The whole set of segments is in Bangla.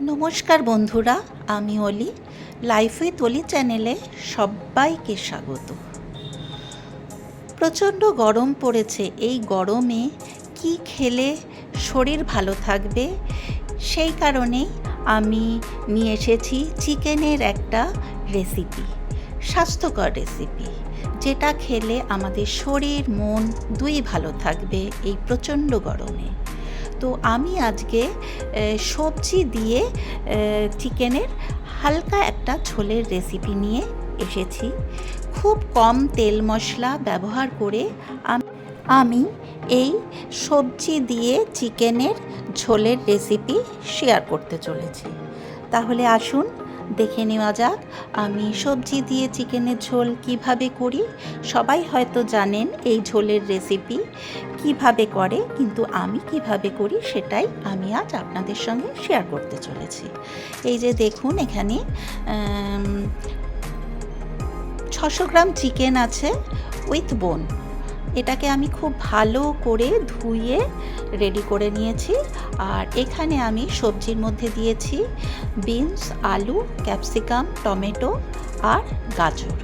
নমস্কার বন্ধুরা, আমি অলি। লাইফ উইথ অলি চ্যানেলে সবাইকে স্বাগত। প্রচণ্ড গরম পড়েছে। এই গরমে কি খেলে শরীর ভালো থাকবে? সেই কারণেই আমি নিয়ে এসেছি চিকেনের একটা রেসিপি স্বাস্থ্যকর রেসিপি যেটা খেলে আমাদের শরীর, মন দুই ভালো থাকবে এই প্রচণ্ড গরমে। তো আমি আজকে সবজি দিয়ে চিকেনের হালকা একটা ঝোলের রেসিপি নিয়ে এসেছি। খুব কম তেল মশলা ব্যবহার করে আমি এই সবজি দিয়ে চিকেনের ঝোলের রেসিপি শেয়ার করতে চলেছি। তাহলে আসুন দেখে নেওয়া যাক, আমি সবজি দিয়ে চিকেনের ঝোল কীভাবে করি? সবাই হয়তো জানেন এই ঝোলের রেসিপি কীভাবে করে, কিন্তু আমি কীভাবে করি সেটাই আমি আজ আপনাদের সঙ্গে শেয়ার করতে চলেছি। এই যে দেখুন এখানে ছশো গ্রাম চিকেন আছে উইথ বোন এটাকে আমি খুব ভালো করে ধুয়ে রেডি করে নিয়েছি। আর এখানে আমি সবজির মধ্যে দিয়েছি বিনস আলু ক্যাপসিকাম টমেটো আর গাজর।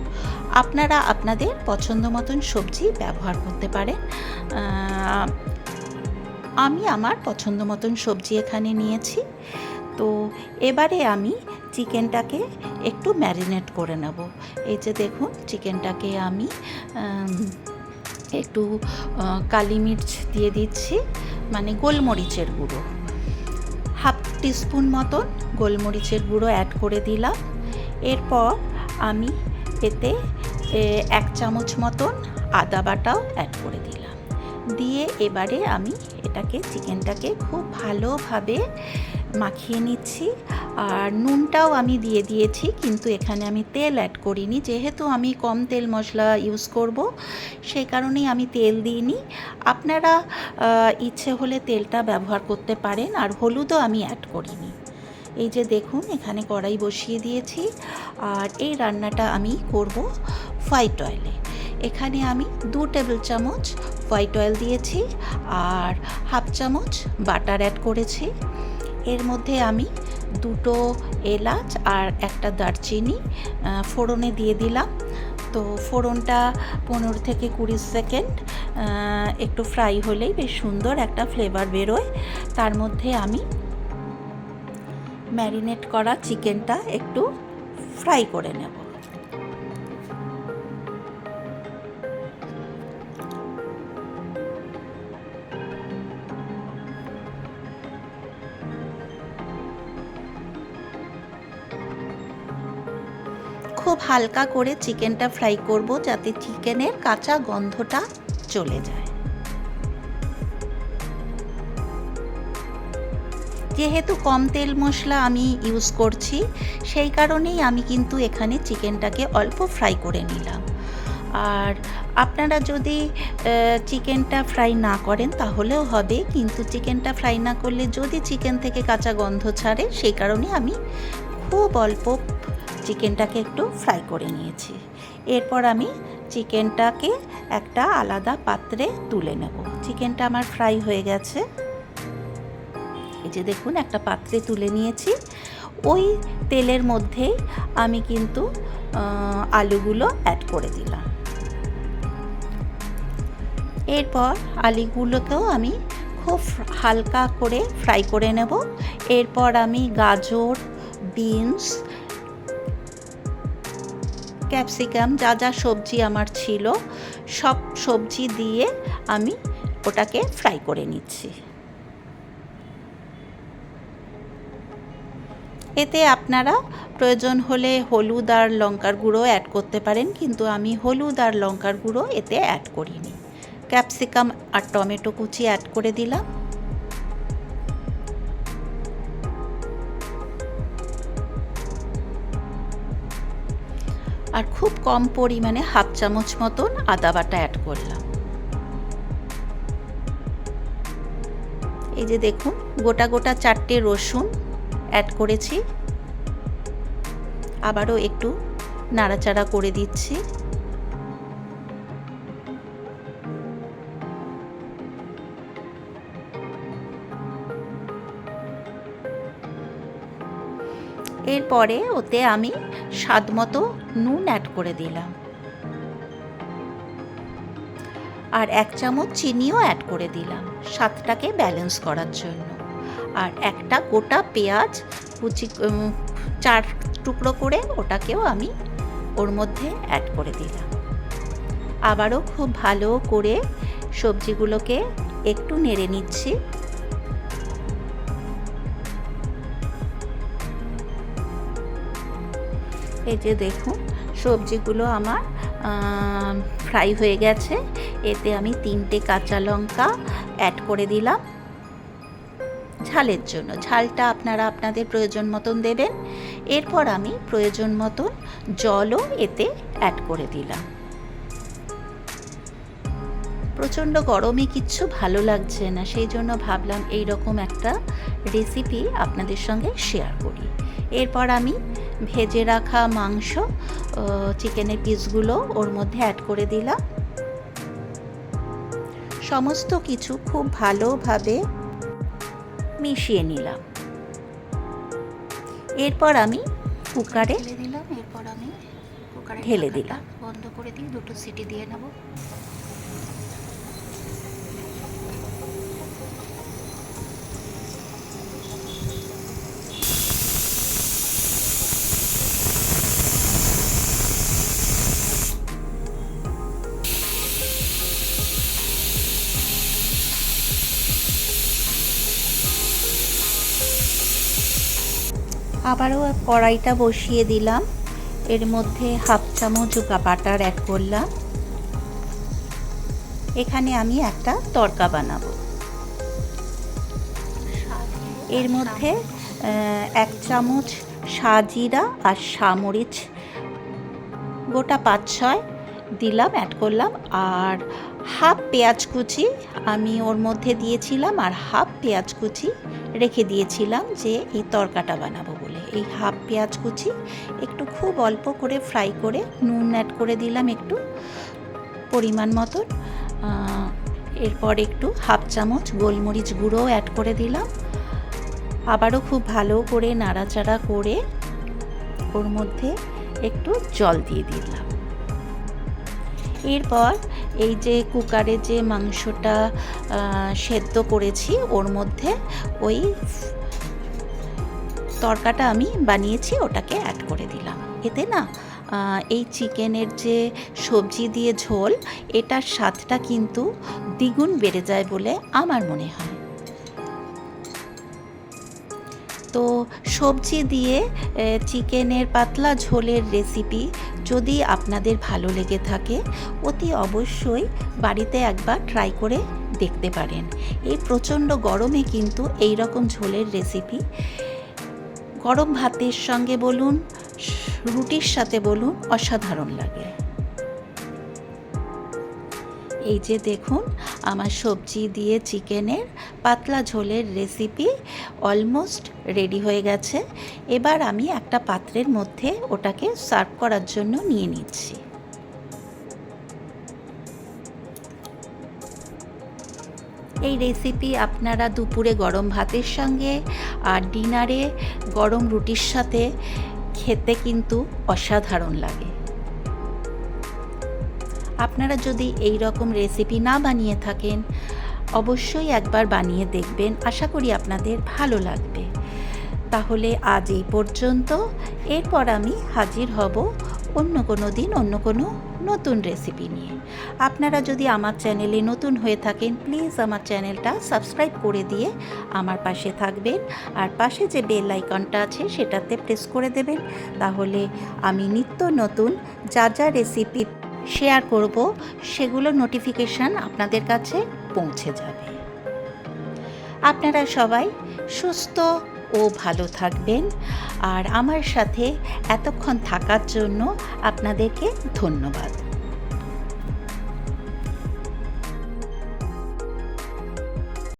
আপনারা আপনাদের পছন্দ মতন সবজি ব্যবহার করতে পারেন। আমি আমার পছন্দ মতন সবজি এখানে নিয়েছি। তো এবারে আমি চিকেনটাকে একটু ম্যারিনেট করে নেব। এই যে দেখুন, চিকেনটাকে আমি একটু কালি মির্চ দিয়ে দিচ্ছি মানে গোলমরিচের গুঁড়ো। হাফ টিস্পুন মতন গোলমরিচের গুঁড়ো অ্যাড করে দিলাম। এরপর আমি এতে এক চামচ মতন আদা বাটাও অ্যাড করে দিলাম। দিয়ে এবারে আমি এটাকে, চিকেনটাকে খুব ভালোভাবে মাখিয়ে নিচ্ছি। আর নুনটাও আমি দিয়ে দিয়েছি, কিন্তু এখানে আমি তেল অ্যাড করিনি। যেহেতু আমি কম তেল মশলা ইউজ করব, সেই কারণেই আমি তেল দিইনি। আপনারা ইচ্ছে হলে তেলটা ব্যবহার করতে পারেন, আর হলুদও আমি অ্যাড করিনি। এই যে দেখুন, এখানে কড়াই বসিয়ে দিয়েছি। আর এই রান্নাটা আমি করব হোয়াইট অয়েলে এখানে আমি দু টেবিল চামচ হোয়াইট অয়েল দিয়েছি, আর হাফ চামচ বাটার অ্যাড করেছি। এর মধ্যে আমি দুটো এলাচ আর একটা দারচিনি ফোড়নে দিয়ে দিলাম। তো ফোড়নটা পনেরো থেকে কুড়ি সেকেন্ড একটু ফ্রাই হলেই বেশ সুন্দর একটা ফ্লেভার বেরোয়। তার মধ্যে আমি ম্যারিনেট করা চিকেনটা একটু ফ্রাই করে নেব। খুব হালকা করে চিকেনটা ফ্রাই করব যাতে চিকেনের কাঁচা গন্ধটা চলে যায়। যেহেতু কম তেল মশলা আমি ইউজ করছি, সেই কারণেই আমি কিন্তু এখানে চিকেনটাকে অল্প ফ্রাই করে নিলাম। আর আপনারা যদি চিকেনটা ফ্রাই না করেন তাহলেও হবে, কিন্তু চিকেনটা ফ্রাই না করলে যদি চিকেন থেকে কাঁচা গন্ধ ছাড়ে, সেই কারণে আমি খুব অল্প চিকেনটাকে একটু ফ্রাই করে নিয়েছি। এরপর আমি চিকেনটাকে একটা আলাদা পাত্রে তুলে নেব। চিকেনটা আমার ফ্রাই হয়ে গেছে। এই যে দেখুন, একটা পাত্রে তুলে নিয়েছি। ওই তেলের মধ্যেই আমি কিন্তু আলুগুলো অ্যাড করে দিলাম। এরপর আলুগুলোকেও আমি খুব হালকা করে ফ্রাই করে নেব। এরপর আমি গাজর বিনস ক্যাপসিকাম, যা যা সবজি আমার ছিল, সব সবজি দিয়ে আমি ওটাকে ফ্রাই করে নিচ্ছি। এতে আপনারা প্রয়োজন হলে হলুদ আর লঙ্কার গুঁড়ো অ্যাড করতে পারেন, কিন্তু আমি হলুদ আর লঙ্কার গুঁড়ো এতে অ্যাড করিনি। ক্যাপসিকাম আর টমেটো কুচি অ্যাড করে দিলাম। আর খুব কম পরিমাণে হাফ চামচ মতন আদা বাটা অ্যাড করলাম। এই যে দেখুন, গোটা গোটা চারটে রসুন অ্যাড করেছি। আবারও একটু নাড়াচাড়া করে দিচ্ছি। এরপরে ওতে আমি স্বাদ মতো নুন অ্যাড করে দিলাম। আর এক চামচ চিনিও অ্যাড করে দিলাম স্বাদটাকে ব্যালেন্স করার জন্য। আর একটা গোটা পেঁয়াজ কুচি চার টুকরো করে ওটাকেও আমি ওর মধ্যে অ্যাড করে দিলাম। আবারও খুব ভালো করে সবজিগুলোকে একটু নেড়ে নিচ্ছি। এই যে দেখুন, সবজিগুলো আমার ফ্রাই হয়ে গেছে। এতে আমি তিনটে কাঁচা লঙ্কা অ্যাড করে দিলাম। ঝালের জন্য। ঝালটা আপনারা আপনাদের প্রয়োজন মতন দেবেন। এরপর আমি প্রয়োজন মতন জলও এতে অ্যাড করে দিলাম। প্রচণ্ড গরমে কিচ্ছু ভালো লাগছে না, সেই জন্য ভাবলাম এই রকম একটা রেসিপি আপনাদের সঙ্গে শেয়ার করি। এরপর আমি ভেজে রাখা মাংস চিকেনের পিসগুলো ওর মধ্যে অ্যাড করে দিলাম। সমস্ত কিছু খুব ভালোভাবে মিশিয়ে নিলাম। এরপর আমি কুকারে ঢেলে দিলাম এরপর আমি কুকারে ঢেলে দিলাম। বন্ধ করে দিয়ে দুটো সিটি দিয়ে নেব। আবারও কড়াইটা বসিয়ে দিলাম। এর মধ্যে হাফ চামচ বাটার অ্যাড করলাম। এখানে আমি একটা তড়কা বানাবো। এর মধ্যে এক চামচ সাজিরা আর সামরিচ। গোটা পাঁচ ছয় দিলাম, অ্যাড করলাম। আর হাফ পেঁয়াজ কুচি আমি ওর মধ্যে দিয়েছিলাম আর হাফ পেঁয়াজ কুচি রেখে দিয়েছিলাম যে এই তরকাটা বানাবো। এই হাফ পেঁয়াজ কুচি, একটু খুব অল্প করে ফ্রাই করে নুন অ্যাড করে দিলাম একটু পরিমাণ মতন। এরপর একটু হাফ চামচ গোলমরিচ গুঁড়ো অ্যাড করে দিলাম। আবারও খুব ভালো করে নাড়াচাড়া করে ওর মধ্যে একটু জল দিয়ে দিলাম। এরপর এই যে কুকারে যে মাংসটা সেদ্ধ করেছি, ওর মধ্যে ওই তরকাটা আমি বানিয়েছি, ওটাকে অ্যাড করে দিলাম। এতে না এই চিকেনের যে সবজি দিয়ে ঝোল, এটার স্বাদটা কিন্তু দ্বিগুণ বেড়ে যায় বলে আমার মনে হয়। তো সবজি দিয়ে চিকেনের পাতলা ঝোলের রেসিপি যদি আপনাদের ভালো লেগে থাকে, অতি অবশ্যই বাড়িতে একবার ট্রাই করে দেখতে পারেন। এই প্রচণ্ড গরমে কিন্তু এই রকম ঝোলের রেসিপি গরম ভাতের সঙ্গে বলুন, রুটির সাথে বলুন, অসাধারণ লাগে। এই যে দেখুন, আমার সবজি দিয়ে চিকেনের পাতলা ঝোলের রেসিপি অলমোস্ট রেডি হয়ে গেছে। এবার আমি একটা পাত্রের মধ্যে ওটাকে সার্ভ করার জন্য নিয়ে নিচ্ছি। এই রেসিপি আপনারা দুপুরে গরম ভাতের সঙ্গে আর ডিনারে গরম রুটির সাথে খেতে কিন্তু অসাধারণ লাগে। আপনারা যদি এই রকম রেসিপি না বানিয়ে থাকেন, অবশ্যই একবার বানিয়ে দেখবেন। আশা করি আপনাদের ভালো লাগবে। তাহলে আজ এই পর্যন্ত। এরপর আমি হাজির হব অন্য কোনো দিন অন্য কোনো নতুন রেসিপি নিয়ে। আপনারা যদি আমার চ্যানেলে নতুন হয়ে থাকেন প্লিজ আমার চ্যানেলটা সাবস্ক্রাইব করে দিয়ে আমার পাশে থাকবেন। আর পাশে যে বেল আইকনটা আছে, সেটাতে প্রেস করে দেবেন। তাহলে আমি নিত্য নতুন যা যা রেসিপি শেয়ার করব, সেগুলো নোটিফিকেশান আপনাদের কাছে পৌঁছে যাবে। আপনারা সবাই সুস্থ ও ভালো থাকবেন। আর আমার সাথে এতক্ষণ থাকার জন্য আপনাদেরকে ধন্যবাদ।